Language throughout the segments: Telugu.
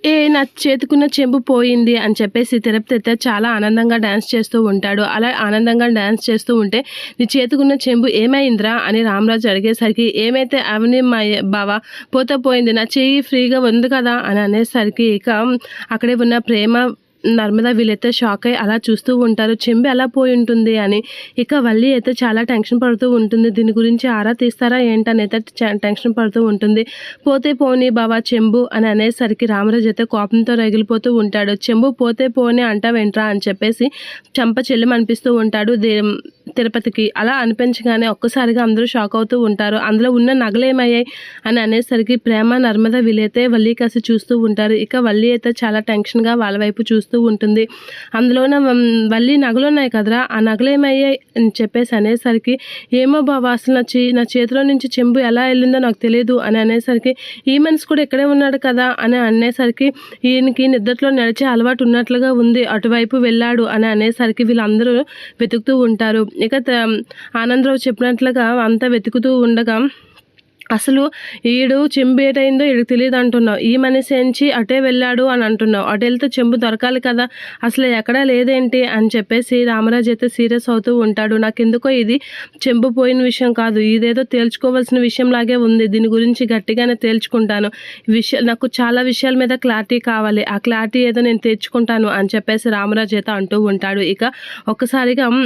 ఏ నా చేతికున్న చెంబు పోయింది అని చెప్పేసి తిరుపతి అయితే చాలా ఆనందంగా డ్యాన్స్ చేస్తూ ఉంటాడు. అలా ఆనందంగా డ్యాన్స్ చేస్తూ ఉంటే నీ చేతికున్న చెంబు ఏమైందిరా అని రామరాజు అడిగేసరికి ఏమైతే అవని మా బావ పోతే పోయింది నా చెయ్యి ఫ్రీగా ఉంది కదా అని అనేసరికి ఇక అక్కడే ఉన్న ప్రేమ నర్మదా వీళ్ళైతే షాక్ అయ్యి అలా చూస్తూ ఉంటారు. చెంబు ఎలా పోయి ఉంటుంది అని. ఇక వల్లి అయితే చాలా టెన్షన్ పడుతూ ఉంటుంది. దీని గురించి ఆరా తీస్తారా ఏంటని అయితే టెన్షన్ పడుతూ ఉంటుంది. పోతే పోనీ బాబా చెంబు అని అనేసరికి రామరాజు అయితే కోపంతో రగిలిపోతూ ఉంటాడు. చెంబు పోతే పోని అంటావేంట్రా అని చెప్పేసి చంప చెల్లి అనిపిస్తూ ఉంటాడు. దే తిరుపతికి అలా అనిపించగానే ఒక్కసారిగా అందరూ షాక్ అవుతూ ఉంటారు. అందులో ఉన్న నగలేమయ్యాయి అని అనేసరికి ప్రేమ నర్మద వీలైతే వల్లి కాసి చూస్తూ ఉంటారు. ఇక వల్లి అయితే చాలా టెన్షన్గా వాళ్ళ వైపు చూస్తూ ఉంటుంది. అందులోన వల్లి నగలు ఉన్నాయి కదరా? ఆ నగలేమయ్యాయి అని చెప్పేసి అనేసరికి ఏమో బాబా అసలు నా చే నా చేతిలో నుంచి చెంబు ఎలా వెళ్ళిందో నాకు తెలియదు అని అనేసరికి ఈ మనిషి కూడా ఇక్కడే ఉన్నాడు కదా అని అనేసరికి ఈయనకి నిద్రలో నడిచే అలవాటు ఉన్నట్లుగా ఉంది. అటువైపు వెళ్ళాడు అని అనేసరికి వీళ్ళందరూ వెతుకుతూ ఉంటారు. ఇక త- ఆనందరావు చెప్పినట్లుగా అంతా వెతుకుతూ ఉండగా అసలు ఈడు చెంబు ఏటైందో ఈడికి తెలియదు అంటున్నావు. ఈ మనిషి ఎంచి అటే వెళ్ళాడు అని అంటున్నావు. అటు వెళ్తే చెంబు దొరకాలి కదా. అసలు ఎక్కడా లేదేంటి? అని చెప్పేసి రామరాజు అయితే సీరియస్ అవుతూ ఉంటాడు. నాకు ఎందుకో ఇది చెంబు పోయిన విషయం కాదు. ఇదేదో తేల్చుకోవాల్సిన విషయం లాగే ఉంది. దీని గురించి గట్టిగానే తేల్చుకుంటాను. విషయ నాకు చాలా విషయాల మీద క్లారిటీ కావాలి. ఆ క్లారిటీ ఏదో నేను తెచ్చుకుంటాను అని చెప్పేసి రామరాజు అయితే అంటూ ఉంటాడు. ఇక ఒక్కసారిగా మ్,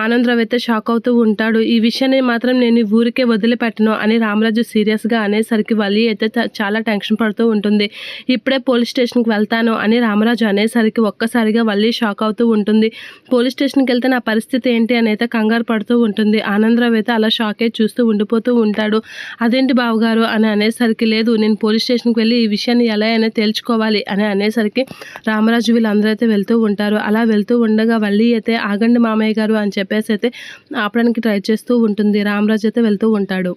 ఆనందరావు అయితే షాక్ అవుతూ ఉంటాడు. ఈ విషయాన్ని మాత్రం నేను ఊరికే వదిలిపెట్టను అని రామరాజు సీరియస్గా అనేసరికి వల్లి అయితే చాలా టెన్షన్ పడుతూ ఉంటుంది. ఇప్పుడే పోలీస్ స్టేషన్కి వెళ్తాను అని రామరాజు అనేసరికి ఒక్కసారిగా వల్లి షాక్ అవుతూ ఉంటుంది. పోలీస్ స్టేషన్కి వెళ్తే నా పరిస్థితి ఏంటి అని అయితే కంగారు పడుతూ ఉంటుంది. ఆనందరావు అయితే అలా షాక్ అయి చూస్తూ ఉండిపోతూ ఉంటాడు. అదేంటి బావగారు? అని అనేసరికి లేదు నేను పోలీస్ స్టేషన్కి వెళ్ళి ఈ విషయాన్ని ఎలా అయినా తేల్చుకోవాలి అని అనేసరికి రామరాజు వీళ్ళందరూ అయితే వెళ్తూ ఉంటారు. అలా వెళ్తూ ఉండగా వల్లి అయితే ఆగండి మామయ్య గారు అని చెప్పేసి అయితే ఆపడానికి ట్రై చేస్తూ ఉంటుంది. రామరాజు అయితే వెళ్తూ ఉంటాడు.